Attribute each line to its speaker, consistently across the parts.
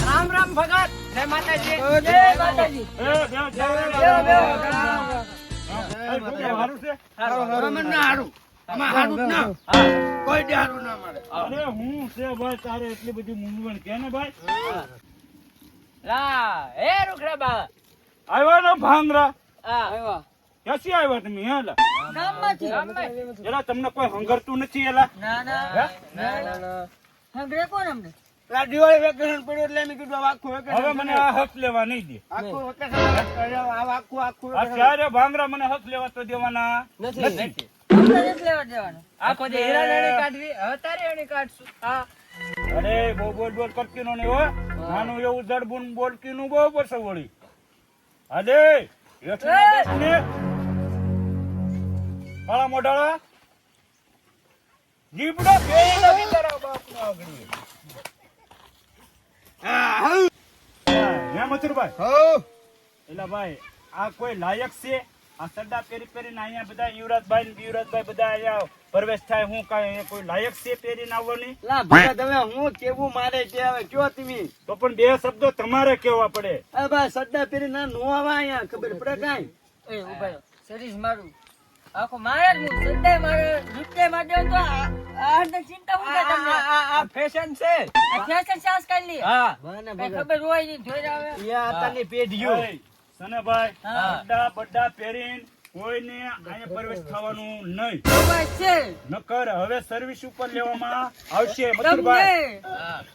Speaker 1: રામ રામ ભગત જય માતાજી
Speaker 2: જય માતાજી કોઈ દે ના મળે
Speaker 3: અરે હું છે ભાઈ તારે એટલી બધી મૂંઝવણ કે ને ભાઈ
Speaker 1: લા એ રૂખડા બા
Speaker 3: આવ્યા ને ભાંગરા.
Speaker 2: આવ્યા
Speaker 3: ક્યાંથી આવ્યા તમે હે લા?
Speaker 1: ગામમાંથી ગામમાં
Speaker 3: એલા તમને કોઈ હંગરતું નથી એલા?
Speaker 1: ના ના. ના ના હંગરે કોણ અમને?
Speaker 2: દિવાળી વેકેશન પડ્યું એટલે મેં કીધું હવે આખું
Speaker 3: હવે મને આ હક લેવા નહીં દે.
Speaker 2: આખું વેકેશન આખું આખું
Speaker 3: આ ભાંગરા મને હક લેવા તો દેવાના?
Speaker 2: નથી.
Speaker 3: નથી.
Speaker 1: અમને નથી લેવા દેવાનું? આખો દે હીરાની કાઢવી. હવે તારી એની કાઢશું. હા.
Speaker 3: અરે બહુ બોલ બોલ કરતી નો નહીં હો. નાનું એવું જડબુન બોલકી નું બહુ પડશે વળી. અરે કાળા મોઢાળા? જીબડો ફેરીને બિચારા બાપનો આગળ. હા, મથુરભાઈ?
Speaker 2: હો
Speaker 3: એલા ભાઈ આ કોઈ લાયક છે? આ સરદાર પેરી પેરીને અહીંયા બધા યુવરાજભાઈ ને યુવરાજભાઈ બધા અહીંયા પ્રવેશ થાય હું કાંઈ કોઈ લાયક છે પહેરીને આવવાની?
Speaker 2: લા ભગત તમે હું કેવું મારે કે હવે કયો તમે?
Speaker 3: તો પણ બે શબ્દો તમારે કેવા પડે.
Speaker 2: અરે ભાઈ સદ્દા પેરી ના નો આવે અહીંયા ખબર પડે કાંઈ?
Speaker 1: એ ઉભાયો સરીસ મારું. આખો મારે જ હું સદાય મારે નૃત્ય માટે તો આ આ ચિંતા હું થાય તમને?
Speaker 2: આ ફેશન છે.
Speaker 1: આ ફેશન છે કરી લી
Speaker 2: હા મને
Speaker 1: ખબર હોય નહીં જોઈ આવે
Speaker 2: યા આતાની પેઢીઓ.
Speaker 3: સનાભાઈ બડા બડા પહેરીને કોઈને અહીંયા પ્રવેશ થવાનું નહીં. નકર હવે સર્વિસ ઉપર લેવામાં આવશે મથુરભાઈ.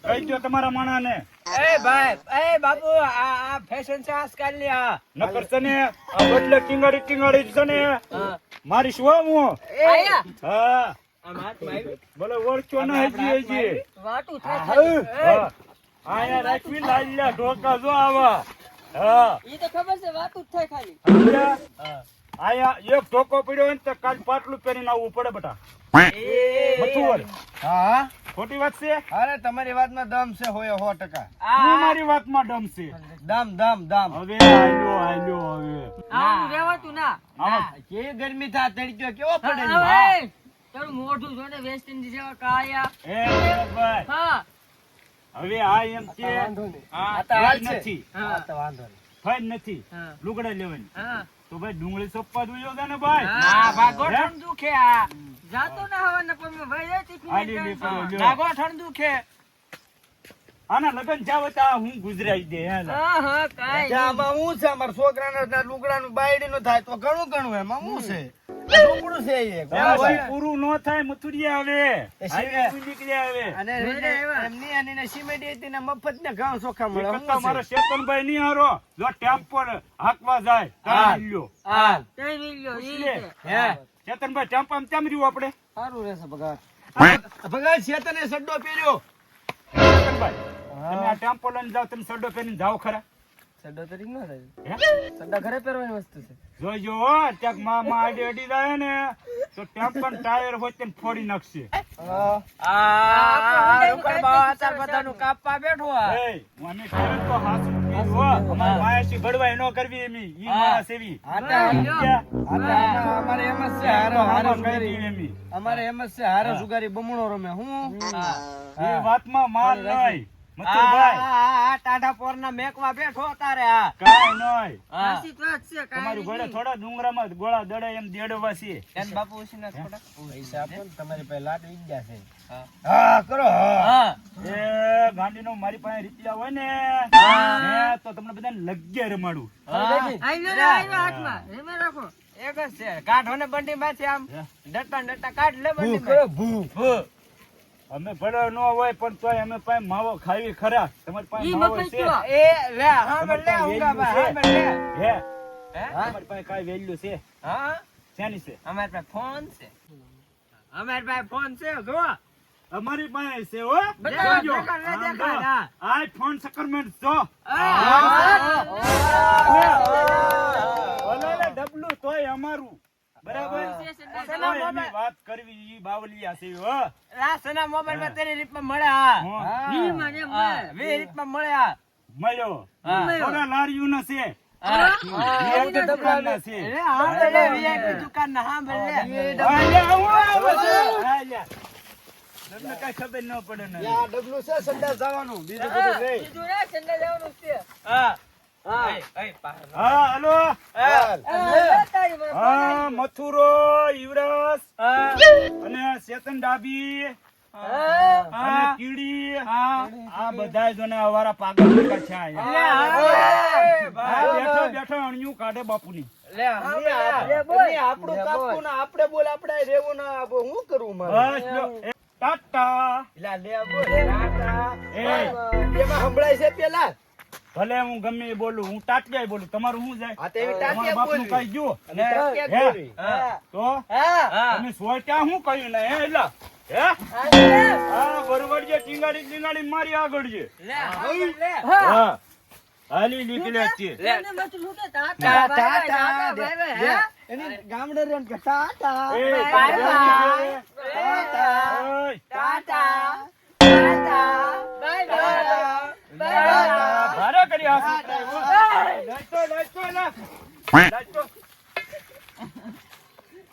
Speaker 3: કહી દો તમારા માણાને.
Speaker 2: એ ભાઈ એ બાબુ આ આ ફેશન છે આજકાલની આ
Speaker 3: નકર છે ને આ બદલે ટીંગાડી ટીંગાડી છે ને મારી શું હું
Speaker 1: આયા.
Speaker 3: હા. ભલે ઓળખ્યો ના હજી હજી.
Speaker 1: વાતું થાય.
Speaker 3: અહીંયા રાખવી લાલ્યા ઢોકા જો આવા. હા.
Speaker 1: ઈ તો ખબર છે વાતું જ થાય ખાલી?
Speaker 3: આયા એક ઢોકો પડ્યો હોય ને તો કાલ પાટલું પહેરીને આવવું પડે બેટા.
Speaker 2: હા?
Speaker 3: ખોટી વાત છે?
Speaker 2: અરે તમારી વાતમાં દમ છે હોય સો ટકા.
Speaker 3: હું મારી વાતમાં દમ છે?
Speaker 2: દમ દમ દમ.
Speaker 3: હવે આલ્યો આલ્યો હવે.
Speaker 1: આવું રહેવાતું ના.
Speaker 2: કે ગરમી થા તડક્યો કેવો પડે?
Speaker 1: હવે. તારું મોઢું જોને વેસ્ટ ઇન્ડિઝ જેવા કાયા
Speaker 3: એ
Speaker 1: હા.
Speaker 3: હવે આ એમ છે
Speaker 2: આ તો હાલ
Speaker 3: નથી.
Speaker 1: હા.
Speaker 2: આ તો વાંધો નહીં.
Speaker 3: ફાઈન નથી. લુગડા લેવાની.
Speaker 1: હા.
Speaker 3: તો ભાઈ ડુંગળી સોપવા જોઈએ છે ને ભાઈ?
Speaker 1: હા,
Speaker 2: ગોઠણ દુખે આ.
Speaker 1: જાતો ના ને પણ ભાઈ એ ટિફિન
Speaker 3: ભાગો
Speaker 1: જાય.
Speaker 2: ગોઠણ દુખે.
Speaker 3: આના લગન જાવ તો હું ગુજરાઈ દે હે
Speaker 1: હા હા કાઈ.
Speaker 2: આમાં હું છે? અમારા છોકરાના લુગડાનું બાયડીનું થાય તો ઘણું ઘણું એમાં. હું છે? લુગડું છે એ.
Speaker 3: પછી પૂરું ન થાય મથુરિયા આવે.
Speaker 2: એ
Speaker 3: હાલી નીકળી આવે.
Speaker 2: અને એમની અને એને હતી ને મફત ને ઘઉં ચોખા મળે.
Speaker 3: એ
Speaker 2: હું
Speaker 3: કરતા
Speaker 2: છે?
Speaker 3: મારા શેતનભાઈ નહીં હારો. જો ટેમ્પો હાંકવા જાય
Speaker 2: હા.
Speaker 3: લ્યો.
Speaker 2: હા
Speaker 1: કઈ મિલ્યો ઈ
Speaker 3: લે.
Speaker 1: રીતે.
Speaker 2: હે?
Speaker 3: શેતનભાઈ ટેમ્પામાં કેમ રહ્યું આપણે?
Speaker 2: સારું રહેશે ભગત ભગત શેતને સડ્ડો પહેર્યો.
Speaker 3: શેતનભાઈ તમે આ ટેમ્પો લઈને જાઓ તમે સડ્ડો પહેરીને જાઓ ખરા.
Speaker 2: સડ્ડો તરી ન થાય સડા ઘરે પહેરવાની વસ્તુ છે.
Speaker 3: જોજો હો, ક્યાંકમાં માં આડી અડી જાય ને તો ટેમ્પાનું ટાયર હોય તેને ફોડી નાખશે.
Speaker 2: કાપવા બેઠો
Speaker 3: એય, હું તો હાચું હો. અમારે માયાશી ભડવાઈ ન કરવી એમી. ઈ?
Speaker 2: અમારે એમ જ છે હારો હારો
Speaker 3: એમી.
Speaker 2: અમારે એમ જ છે હારો સુગારી બમણો રમે. હું?
Speaker 3: એ વાતમાં માલ નહીં. મથુરભાઈ.
Speaker 2: ટાઢા પોર ના મેકવા બેઠો તારે આ.
Speaker 3: કાંઈ નહીં
Speaker 1: સાચી તો છે, કાંઈ
Speaker 3: તમારું ઘોડે થોડા ડુંગરામાં ગોળા દડે એમ દેડવા છે.
Speaker 2: બાપુ ઉછીના થોડા. પૈસા આપો ને તમારી પાસે લાડ વીજ જશે હા. કરો હા.
Speaker 3: એ ગાંડીનો મારી પાસે રૂપિયા હોય ને તો તમને બધાને લગ્ગે રમાડું.
Speaker 1: આઈ લો આઈ હાથમાં. એમાં રાખો.
Speaker 2: એક જ છે. કાઢો ને બંડી માંથી આમ
Speaker 3: હે?
Speaker 2: ડટા ડટા કાઢ લે બંડી
Speaker 3: ભૂ. અમે ભલે ન હોય પણ તોય અમે પાસે માવો ખાવી ખરા તમારી પાસે માવો છે
Speaker 2: એ લે હા
Speaker 3: તમારી
Speaker 2: લે
Speaker 3: પાસે
Speaker 2: બા હા લે
Speaker 3: હે
Speaker 2: હે
Speaker 3: તમારી પાસે કાઈ વેલ્યુ છે
Speaker 2: હા
Speaker 3: શેની છે
Speaker 2: અમારી પાસે ફોન છે અમારી પાસે ફોન છે જો
Speaker 3: અમારી પાસે છે હો
Speaker 1: બતાવો,
Speaker 3: જોજો.
Speaker 2: દેખાડ, લે,
Speaker 3: આમ
Speaker 2: દેખાડ,
Speaker 3: જો.
Speaker 2: હા.
Speaker 3: આ ફોન સકરમેન્ટ જો ભલે ને ડબલું તોય અમારું બરાબર? વાત કરવી ઈ બાવલિયા છે હો.
Speaker 2: રાસના મોબાઈલમાં રીતમાં મળે હા.
Speaker 1: મળે.
Speaker 2: રીતમાં મળે
Speaker 3: મળ્યો. થોડા ના છે. કાંઈ ખબર ન પડે ને.
Speaker 2: આ ડબલું છે સંડા જવાનું. બીજું બધું
Speaker 1: સંડે જવાનું છે.
Speaker 3: હા. મથુરો યુવરાજ અને ચેતન ડાબી કીડી. આ બધા જોને અવારા પાગલ છે બેઠો બેઠો અણિયું કાઢે બાપુની.
Speaker 2: આપણું કાપવું ને આપણે બોલ આપણે ને હું મારે?
Speaker 3: ટાટા.
Speaker 2: લે, બોલ. ટાટા. એમાં સંભળાય છે પેલા?
Speaker 3: ભલે હું ગમે એ બોલું હું ટાટિયા બોલું તમારું શું જાય? તમારા બાપનું કઈ ગયું. તો? તમે સોય ત્યાં શું કહ્યું ને. હા બરોબર છે ટીંગાડી ટીંગાડી મારી આગળ છે. હાલી નીકળ્યા
Speaker 1: લૂંટે બાય બાય.
Speaker 3: ભારે કરી